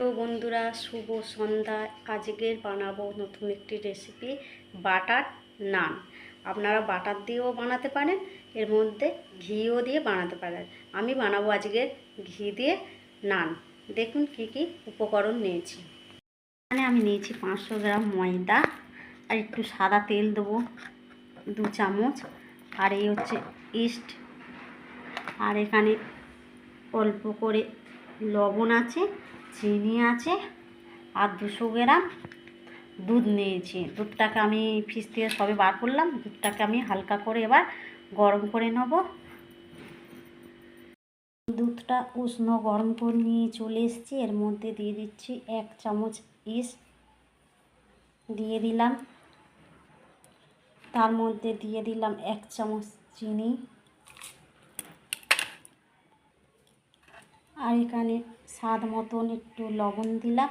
তো বন্ধুরা, শুভ সন্ধ্যা। আজকের বানাবো নতুন একটি রেসিপি বাটার নান। আপনারা বাটার দিয়েও বানাতে পারেন, এর মধ্যে ঘিও দিয়ে বানাতে পারেন। আমি বানাবো আজকে ঘি দিয়ে নান। দেখুন কি কি উপকরণ নিয়েছি। এখানে আমি নিয়েছি পাঁচশো গ্রাম ময়দা, আর একটু সাদা তেল দেবো, দু চামচ। আর এই হচ্ছে ইস্ট আর এখানে অল্প করে লবণ আছে চিনি আছে আর দুশো গ্রাম দুধ নিয়েছি। দুধটাকে আমি ফ্রিজ থেকে সবে বার করলাম। দুধটাকে আমি হালকা করে এবার গরম করে নেব। দুধটা উষ্ণ গরম করে নিয়ে চলে এসেছি। এর মধ্যে দিয়ে দিচ্ছি এক চামচ ইস দিয়ে দিলাম। তার মধ্যে দিয়ে দিলাম এক চামচ চিনি। আর এখানে স্বাদ মতন একটু লবণ দিলাম,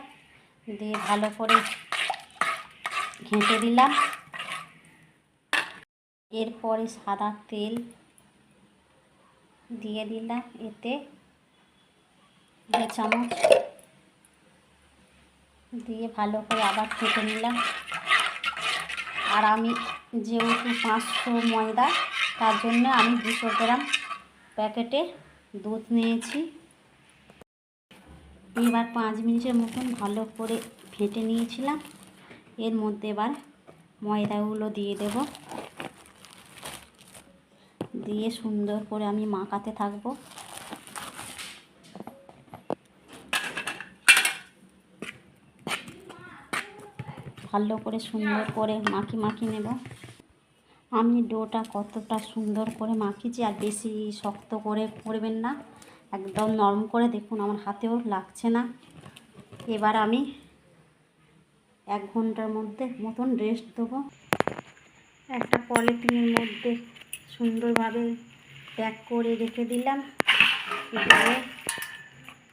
দিয়ে ভালো করে ঘেঁটে দিলাম। এরপরে সাদা তেল দিয়ে দিলাম এতে দু চামচ। দিয়ে ভালো করে আবার ফেটে নিলাম। আর আমি যেহেতু পাঁচশো ময়দা, তার জন্য আমি দুশো গ্রাম প্যাকেটে দুধ নিয়েছি। এবার পাঁচ মিনিটের মতন ভালো করে ফেটে নিয়েছিলাম। এর মধ্যে এবার ময়দাগুলো দিয়ে দেব। দিয়ে সুন্দর করে আমি মাখাতে থাকব। ভালো করে সুন্দর করে মাখি মাখি নেব। আমি ডোটা কতটা সুন্দর করে মাখিছি আর বেশি শক্ত করে করবেন না। একদম নরম করে দেখুন, আমার হাতেও লাগছে না। এবার আমি এক ঘণ্টার মধ্যে মতন রেস্ট দেবো। একটা পলিথিনের মধ্যে সুন্দরভাবে প্যাক করে রেখে দিলাম। দিয়ে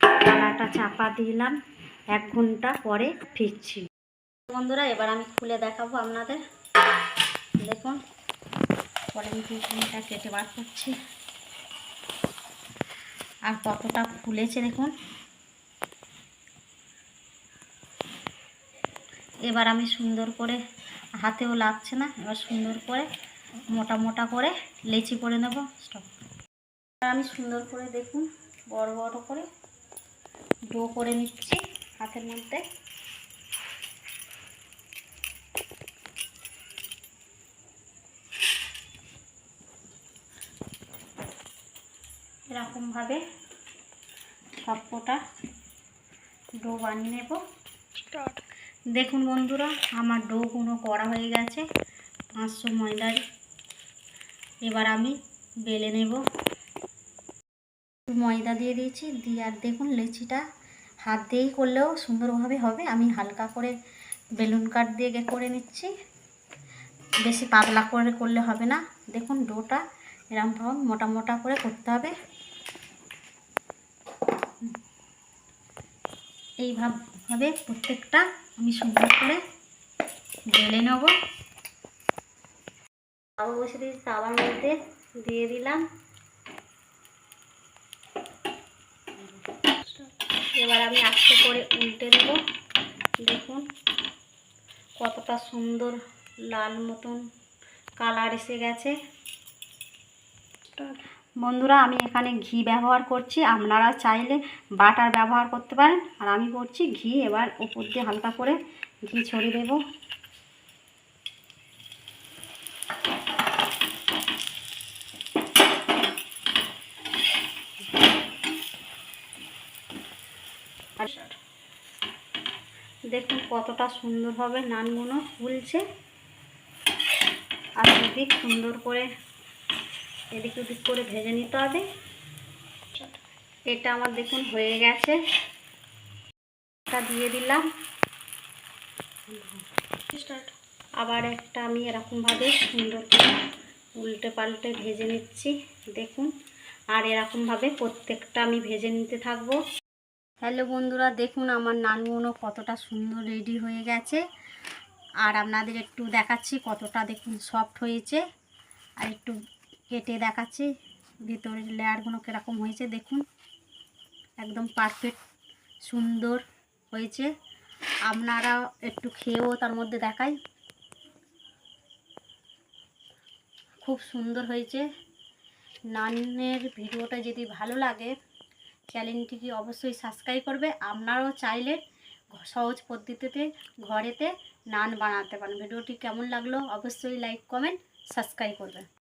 কড়াটা চাপা দিলাম। এক ঘণ্টা পরে ফিরছি। বন্ধুরা, এবার আমি খুলে দেখাবো আপনাদের। দেখুন, পলিথিনটা কেটে বার করছি। আর কতটা ফুলেছে দেখুন। এবার আমি সুন্দর করে হাতেও লাগছে না, এবার সুন্দর করে মোটা মোটা করে লেচি করে নেব স্টপ আমি সুন্দর করে দেখুন, বড় বড় করে ডো করে নিচ্ছি হাতের মধ্যে। এরকমভাবে সবকটা ডো বানিয়ে নেব। দেখুন বন্ধুরা আমার ডোগুলো করা হয়ে গেছে। পাঁচশো ময়দার এবার আমি বেলে নেব। ময়দা দিয়ে দিয়েছি দিয়ে আর দেখুন লেচিটা হাত দিয়েই করলেও সুন্দরভাবে হবে। আমি হালকা করে বেলুন কাট দিয়ে করে নিচ্ছি। বেশি পাতলা করে করলে হবে না। দেখুন ডোটা এরকমভাবে মোটা মোটা করে করতে হবে। এইভাবে প্রত্যেকটা আমি সুন্দর করে ঢেলে নেব। তাওয়া বসে দিয়েছি তাওয়ার মধ্যে দিয়ে দিলাম। এবার আমি আস্তে করে উল্টে দেব দেখুন, কতটা সুন্দর লাল মতন কালার এসে গেছে। বন্ধুরা, আমি এখানে ঘি ব্যবহার করছি। আপনারা চাইলে বাটার ব্যবহার করতে পারেন। আর আমি করছি ঘি এবার উপর দিয়ে হালকা করে ঘি ছড়িয়ে দেব। দেখুন কতটা সুন্দরভাবে নানগুলো ফুলছে। আর যদি সুন্দর করে এদিক ওদিক করে ভেজে নিতে হবে। এটা আমার দেখুন হয়ে গেছে। এটা দিয়ে দিলাম। আবার একটা আমি এরকমভাবে সুন্দর করে উল্টে পাল্টে ভেজে নিচ্ছি দেখুন। আর এরকমভাবে প্রত্যেকটা আমি ভেজে নিতে থাকব। হ্যালো বন্ধুরা দেখুন আমার নানগুলো কতটা সুন্দর রেডি হয়ে গেছে। আর আপনাদের একটু দেখাচ্ছি কতটা দেখুন সফট হয়েছে। আর একটু কেটে দেখাচ্ছি ভিতরের লেয়ারগুলো কীরকম হয়েছে দেখুন। একদম পারফেক্ট সুন্দর হয়েছে। আপনারা একটু খেয়েও তার মধ্যে দেখাই। খুব সুন্দর হয়েছে। নানের ভিডিওটা যদি ভালো লাগে, চ্যানেলটিকে অবশ্যই সাবস্ক্রাইব করবে। আপনারাও চাইলে সহজ পদ্ধতিতে ঘরেতে নান বানাতে পারেন। ভিডিওটি কেমন লাগল অবশ্যই লাইক কমেন্ট সাবস্ক্রাইব করবে